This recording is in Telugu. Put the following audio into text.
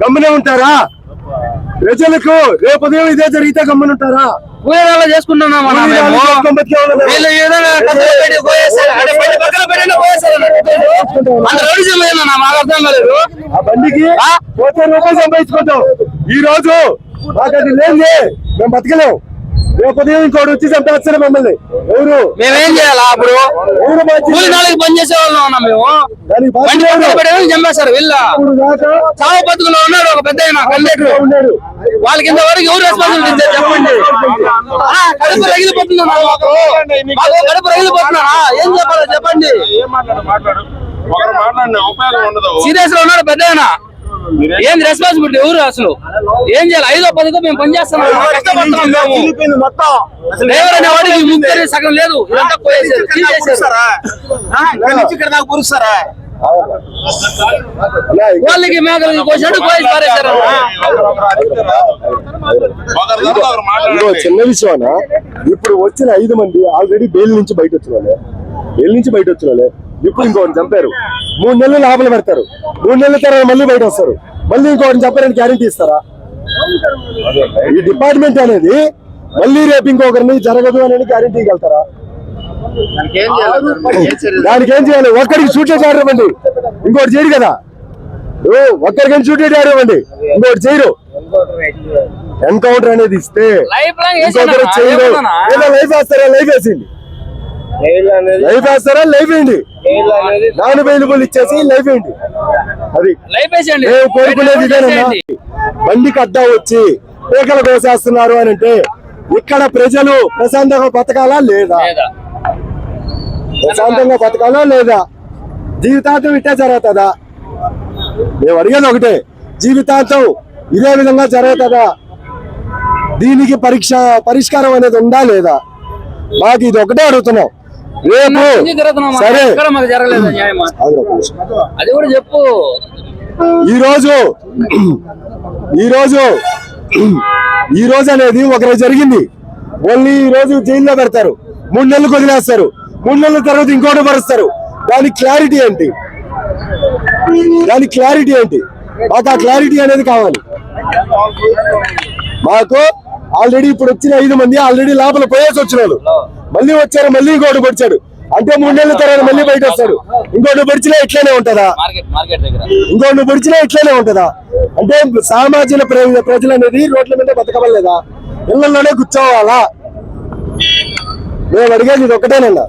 గమ్మునే ఉంటారా? ప్రజలకు రేపు ఉదయం ఇదే జరిగితే గమ్మున ఉంటారా? కూలీనాలు చేసుకుంటున్నాం ఆ బండికి కోటి రూపాయలు సంపాదించుకుంటాం ఈ రోజు మాకు అది లేని మేము బతకలేం. రేపు ఉదయం ఇంకోటి వచ్చి చంపేస్తారు మమ్మల్ని. ఎవరు? మేమేం చేయాలా అప్పుడు? ఎవరు బాధ్యత? కూలి నాలుగు పని చేసే వాళ్ళం ఉన్నాం మేము. దానికి చంపేస్తారు వీళ్ళ. చావు బతుకులో ఉన్నాడు ఒక పెద్ద కండక్టర్ వాళ్ళకి ఇంతవరకు ఎవరు రెస్పాన్సిబిలిటీ ఇచ్చారు చెప్పండి. ఆ, కడుపు రగిలిపోతుందా మాకు. మాకు కడుపు రగిలిపోతున్నారా? ఏం చెప్పాలి చెప్పండి. ఏం మాట్లాడు మాట్లాడు. ఒకరు మాట్లాడిన ఉపయోగం ఉండదు. సీరియస్లో ఉన్నాడు పెద్ద ఏంది రెస్పాన్సిబిలిటీ ఎవరు అసలు? ఏం చేయాలి? ఐదో పదితో మేము పనిచేస్తున్నాం కష్టపడుతున్నాం మేము చిరిగిపోయింది మొత్తం. అసలు డ్రైవర్ అనే వాడికి ముగ్గురు సగం లేదు. ఇదంతా పోయేసారు. తీసేసారు. వాళ్ళకి మేకలకి కోసాడు పారేశారు చిన్న విషయం ఇప్పుడు వచ్చిన ఐదు మంది ఆల్రెడీ బెయిల్ నుంచి బయట వచ్చిన వాళ్ళే బెయిల్ నుంచి బయట వచ్చిన వాళ్ళే ఇప్పుడు ఇంకోటి చంపారు. మూడు నెలలు లోపల పెడతారు. మూడు నెలల తర్వాత మళ్ళీ బయట వస్తారు. మళ్ళీ ఇంకోటి చంపారని గ్యారంటీ ఇస్తారా? ఈ డిపార్ట్మెంట్ అనేది మళ్ళీ రేపు ఇంకొకరిని జరగదు అని గ్యారంటీ ఇవ్వగలుగుతారా? దానికి ఏం చేయాలి? ఒక్కడికి షూటేజ్ ఆర్డర్ ఇవ్వండి ఇంకోటి చేయరు కదా. ఒక్కరికైనా షూటేజ్ ఆర్డర్ ఇవ్వండి ఇంకోటి చేయరు. ఎన్కౌంటర్ అనేది ఇస్తే ఇంకొకరు చేయరు. ఏదో లైఫ్ వేస్తారా? లైఫ్ వేసింది. లైఫ్ వేస్తారా లైఫ్ వేయండి నాన్ అవైలబుల్ ఇచ్చేసి లైఫ్ వేయండి అది. మేము కోరుకునేది ఇదేనన్నా బండికి అడ్డా వచ్చి పేకలు కోసేస్తున్నారు అని అంటే ఇక్కడ ప్రజలు ప్రశాంతంగా బతకాలా లేదా? లేదా? ప్రశాంతంగా బతకాలా లేదా? జీవితాంతం ఇట్టే జరుగుతుందా? మేము అడిగేది ఒకటే. జీవితాంతం ఇదే విధంగా జరుగుతుందా? దీనికి పరీక్ష పరిష్కారం అనేది ఉందా లేదా? మాకు ఇది ఒకటే అడుగుతున్నాం. రేపు. సరే. అది కూడా చెప్పు. ఈ రోజు ఈ రోజు ఈ రోజు అనేది ఒకరోజు జరిగింది. ఓన్లీ ఈ రోజు జైల్లో పెడతారు. మూడు నెలలు వదిలేస్తారు. మూడు నెలల తర్వాత ఇంకోటి పరుస్తారు. దాని క్లారిటీ ఏంటి? దాని క్లారిటీ ఏంటి? మాకు ఆ క్లారిటీ అనేది కావాలి. మాకు ఆల్రెడీ ఇప్పుడు వచ్చిన ఐదు మంది ఆల్రెడీ లోపల పోయేసి వచ్చిన వాళ్ళు. మళ్ళీ వచ్చారు మళ్ళీ ఇంకోటి పొడిచాడు. అంటే మూడు నెలల తర్వాత మళ్ళీ బయట వస్తాడు. ఇంకోటి పొడిచినా ఇట్లానే ఉంటుందా? మార్కెట్ మార్కెట్ దగ్గర. ఇంకో నువ్వు పొడిచినా ఇట్లానే ఉంటుందా? అంటే సామాజిక ప్ర- ప్రజలు అనేది రోడ్ల మీద బతకవలేదా ఇళ్ళలోనే కూర్చోవాలా? మేము అడిగేది ఇది ఒకటేనన్నా